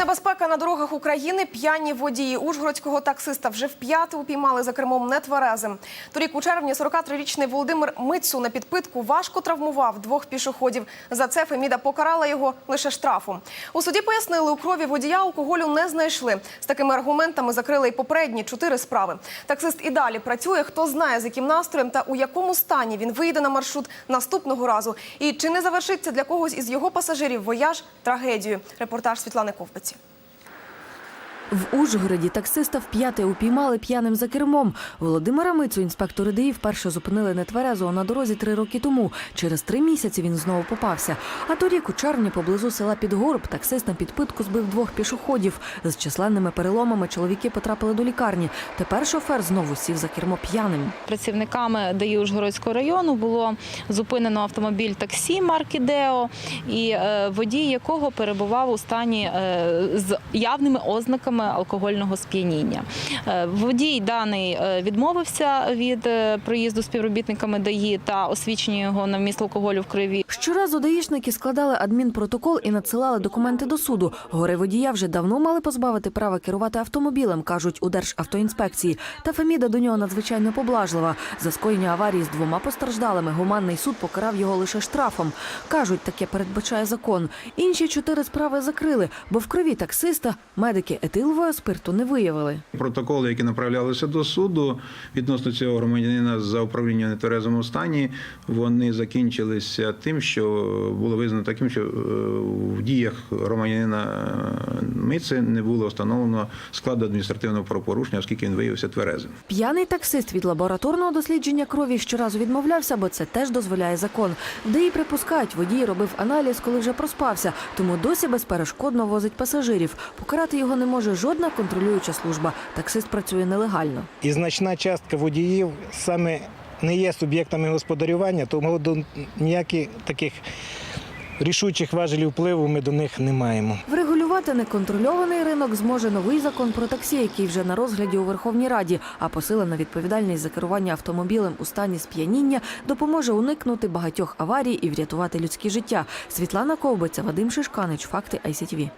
Небезпека на дорогах України. П'яні водії ужгородського таксиста вже вп'яте упіймали за кермом нетверезим. Торік у червні 43-річний Володимир Мицу на підпитку важко травмував двох пішоходів. За це Феміда покарала його лише штрафом. У суді пояснили, у крові водія алкоголю не знайшли. З такими аргументами закрили й попередні чотири справи. Таксист і далі працює. Хто знає, з яким настроєм та у якому стані він вийде на маршрут наступного разу. І чи не завершиться для когось із його пасажирів вояж трагедією? Репортаж Світлани Ковпиці. В Ужгороді таксиста вп'яте упіймали п'яним за кермом. Володимира Мицу інспектори ДІ вперше зупинили нетверезого на дорозі три роки тому. Через три місяці він знову попався. А торік у червні поблизу села Підгорб таксист на підпитку збив двох пішоходів. З численними переломами чоловіки потрапили до лікарні. Тепер шофер знову сів за кермо п'яним. Працівниками ДАІ Ужгородського району було зупинено автомобіль таксі марки Део, і е, водій якого перебував у стані е, з явними ознаками алкогольного сп'яніння. Е, Водій даний е, відмовився від е, проїзду співробітниками ДАІ та освічення його на вміст алкоголю в крові. Щоразу даїшники складали адмінпротокол і надсилали документи до суду. Гори водія вже давно мали позбавити права керувати автомобілем, кажуть у Державтоінспекції. Та Феміда до нього надзвичайно поблажлива. За скоєння аварії з двома постраждалими гуманний суд покарав його лише штрафом. Кажуть, таке передбачає закон. Інші чотири справи закрили, бо в крові таксиста медики етилового спирту не виявили. Протоколи, які направлялися до суду відносно цього громадянина за управління в нетверезому стані, вони закінчилися тим, що було визнано таким, що е, в діях громадянина е, Мици не було встановлено складу адміністративного правопорушення, оскільки він виявився тверезим. П'яний таксист від лабораторного дослідження крові щоразу відмовлявся, бо це теж дозволяє закон. ДІ припускають, водій робив аналіз, коли вже проспався, тому досі безперешкодно возить пасажирів. Покарати його не може жодна контролююча служба. Таксист працює нелегально. І значна частка водіїв саме не є суб'єктами господарювання, тому до ніяких таких рішучих важелів впливу ми до них не маємо. Врегулювати неконтрольований ринок зможе новий закон про таксі, який вже на розгляді у Верховній Раді. А посилена відповідальність за керування автомобілем у стані сп'яніння допоможе уникнути багатьох аварій і врятувати людські життя. Світлана Ковбиця, Вадим Шишканич, факти ICTV.